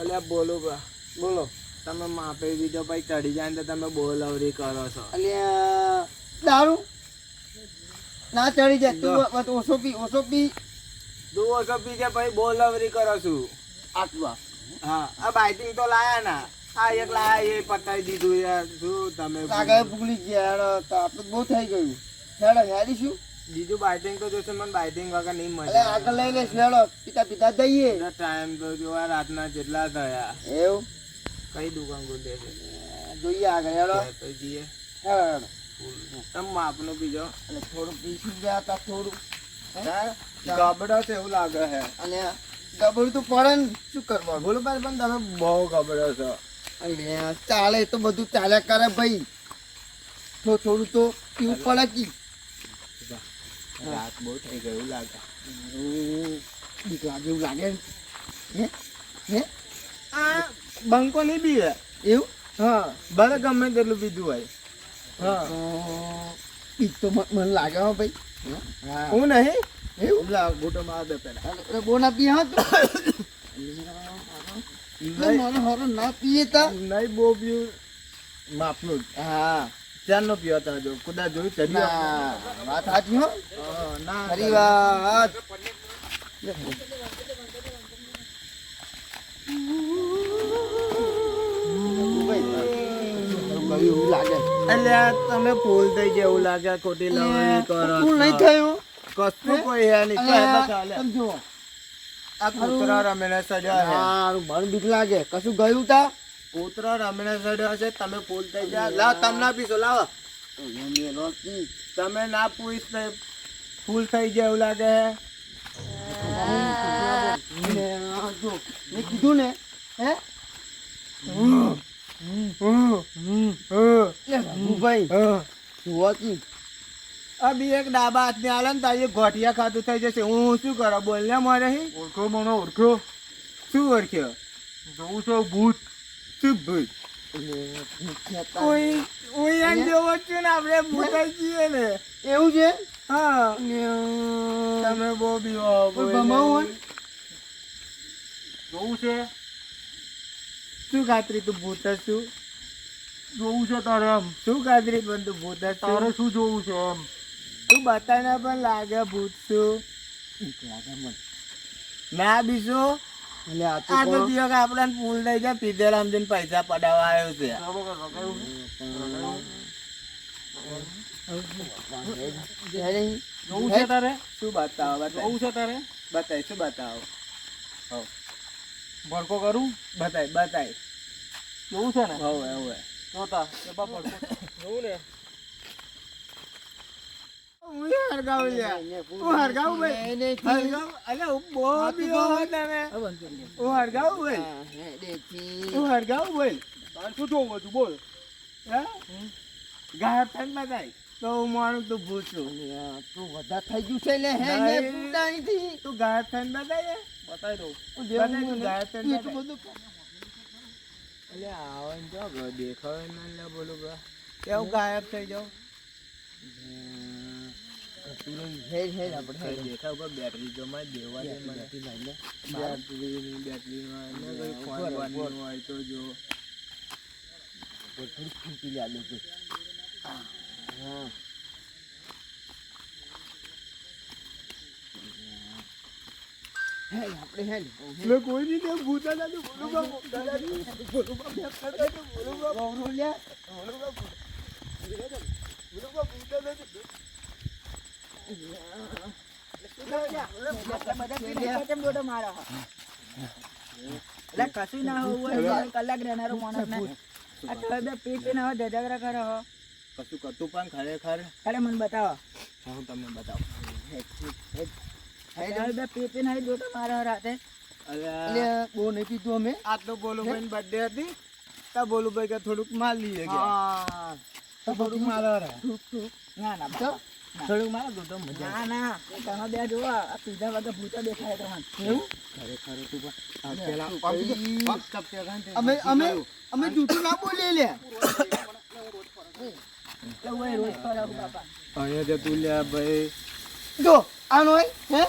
અલ્યા બોલો બા. બોલો. તમે માપે બીજો ભાઈ ચડી જાય ને તો તમે બોલાવરી કરો છો. અલ્યા દારૂ? ના ચડી જાય. તું ઓછો પી ઓછો પી. તું ઓછો પીજે ભાઈ બોલાવરી કરો છું. આટલું હા. આ બાઇટિંગ તો લાયા ના. આ એક લાયા એ પતાવી દીધું યાર. શું તમે આગળ ભૂલી ગયા તો આપણે બહુ થઈ ગયું. હેડો હેડીશું બીજું બાઇટિંગ તો જોશે મને બાઇટિંગ વગર નહીં મળે. આગળ લઈ લઈશ લેડો પિતા પિતા જઈએ. ટાઈમ તો જો આ રાતના જેટલા થયા. એવું? કઈ દુકાન ખુલે છે? જોઈએ આગળ હેડો. તો જઈએ. હેડો તમે બીજો અને થોડું પીસી ગયા હતા થોડું હે? ગબડો છે એવું લાગે છે. અને ગબડું તો પડે ને શું કરવા બોલો ભાઈ પણ તમે બહુ ગબડો છો. ચાલે તો બધું ચાલ્યા કરે ભાઈ. તો થોડું તો પીવું પડે કી રાત બહુ થઈ ગયું એવું લાગે. બીક લાગે એવું લાગે? હે? હે? આ બંકો નહીં પીવે એવું? હા. ભલે ગમે તેટલું પીધું હોય. હા. બીક તો મને લાગે હો ભાઈ. હા? હું. નહીં? એવું? લા ગોટો માર દે પેલા. અરે બહુ ના પીએ હા તું. મને હારું ના પીએ તા. નહીં બહુ પીવું. માપનું જ. હા નો પીવા તા જો કુદા જોયું ચડ્યો વાત સાચી હો. ના ખરી વાત. એવું લાગે અલ્યા તમે ફૂલ થઈ ગયા એવું લાગે ખોટી કરો. નહીં થયું કશું કોઈ હે નહીં. આ કૂતરા રમીને સજા મારું મન બીક લાગે. કશું ગયું તા? કૂતરો રમણે ચડ્યો છે તમે ફૂલ થઈ ગયા લાવ તમે ના પીશો લાવો. તમે ના પૂછ ફૂલ થઈ ગયા એવું લાગે મેં કીધું ને હે? ભાઈ જોવા કી બી એક ડાબા હાથની આલે ને તારી ગોઠિયા ખાતું થઈ જશે. હું શું કરો? બોલ ને મારે ઓળખો મને ઓળખો. શું ઓળખ્યો? જોઉં છો ભૂત. શું ભૂત? ઓય ઓય એમ જેવો છું ને આપણે ભૂતાઈ જઈએ ને. એવું છે? હા. તમે બહુ બીવો કોઈ ભમાવું? જોવું છે? શું ખાતરી તું ભૂત જ છું? જોવું છે તારે એમ. શું ખાતરી પણ તું ભૂત તારે શું જોવું છે એમ? તું બતાને પણ લાગે ભૂત છું. બીક લાગે મને. ના બીજો? એટલે આ તો આ તો કોણ? દિયો કે આપણને ફૂલ થઈ જાય પીધેલા સમજીને પૈસા પડાવવા આવ્યો છે? જોવું છે તારે? શું બતાવો જોવું છે તારે? બતાય શું બતાવો? ભડકો કરું? બતાય બતાય. જોવું છે ને? હવે હવે. જોતા જોવું ને. તો હું તું ભૂત. છું તું વધારે થઈ ગયું છે લે હે. ને પૂતાણીથી. તું ગાયબ થઈને બતાય બતાવી દઉં. તું બતાય તું ગાયબ થઈને એટલું બધું એટલે આવો ને જો દેખાવે ને બોલું બા. કેવું ગાયબ થઈ જાવ તું નહીં, હેડ, હેડ આપણે. દેખાવ પર બેટરી જો માં દેવા દે મને બેટરી લાવી લે. બેટરી બેટરી માં ને કોઈ ફોન બોન હોય તો જો થોડી ફૂંકી લે લોકો. હા. આપણે હેડ. મેં કોઈ રીતે ભૂતા નથી બોલું બા ભૂતા નથી બોલું બા કરતા તો બોલું બા ગૌરવ લે. બોલું બા બોલું બા ભૂતા એટલે કશું ના હોવું કલાક રહેનારો માણસ ને. આ તમે બે પી પીને હવે ધજાગરા કરો હો. કશું કરતું પણ ખરેખર? ખાલી મને બતાવો. હું તમને બતાવું. તમે બે પી પીને હવે જોતો મારો રાતે. અલ્યા અલ્યા, બહુ નહીં પીધું અમે. આ તો બોલું ભાઈ બર્થડે હતી. તો બોલું ભાઈ કે થોડુંક માલ લઈએ ગયા. હા. થોડુંક માલ ના ના માલ તો તો મજા ના ના તમે બે જુઓ આ પીધા વગર ભૂતો દેખાય તમને. એવું? ખરેખર તું પણ પેલા શું અમે અમે અમે જૂઠું ના બોલીએ લે. અહીંયા જતું ભાઈ. જો આનો હે?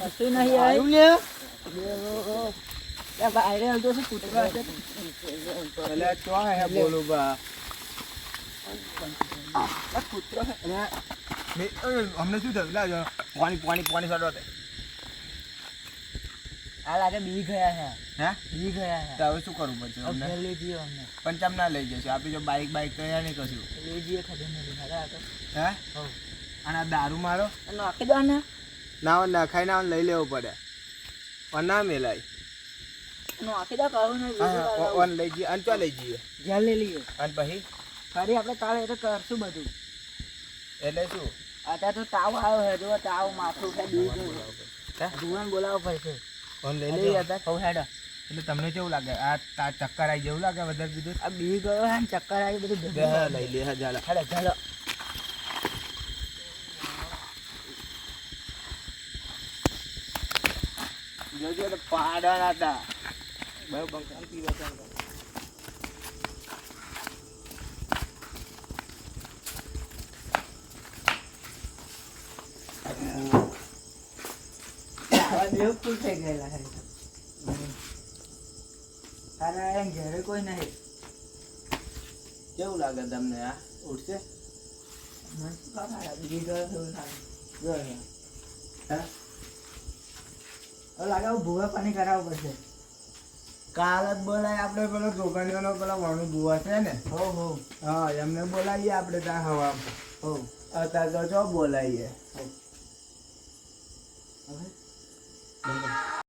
કશું નહીં આવ્યું લે. બાયરે આવતો છે? કૂતરો એટલે બોલું બા. કૂતરો અમને શું થયું? લાજો પાણી પાણી પાણી સડો તે. આ લાગે બી ગયા છે. હે? બી ગયા છે. તો હવે શું કરવું પડશે અમને? લઈ જઈએ અમને. પણ તમ ના લઈ જશે? આપી જો બાઈક બાઈક તો નહીં કશું. લઈ જઈએ ખબર નહીં હારા તો હે. અને આ દારૂ મારો? નાખી દો ને. ના હોય નખાઈ ના લઈ લેવું પડે. પણ ના મેલાય. નાખી દો કહું ને ઓન લઈ જઈએ અને ચો લઈ જઈએ? જ્યાં લઈ લઈએ. અને પછી? ફરી આપણે કાલે એ તો કરશું બધું. એટલે શું? અત્યારે તો તાવ આવ્યો હે જો તાવ માથું છે બી ગયું હે? જુવાન બોલાવવો પડશે ઓન લઈ લઈએ. હતા હવ હેડો. એટલે તમને કેવું લાગે? આ ચક્કર આવી જેવું લાગે વધારે બીજું? આ બી ગયો હે ને ચક્કર આવી બધું લઈ લે હા ચાલો હેડો ચાલો જોજો પાડા હતા. બંકામ પીવા ફૂલ થઈ ગયેલા છે. તારા એમ ઘરે કોઈ નહીં. કેવું લાગે તમને આ ઉઠશે મને એવું લાગે. જો લાગે ભૂવા પાણી કરાવવું પડશે. કાલ જ બોલાય આપણે પેલો જોગણીઓનો પેલો વણુ ભૂવા છે ને? હો હો. હા એમને બોલાવીએ આપણે ત્યાં હવા હો. અત્યારે તો જો બોલાવીએ. હવે? 妈妈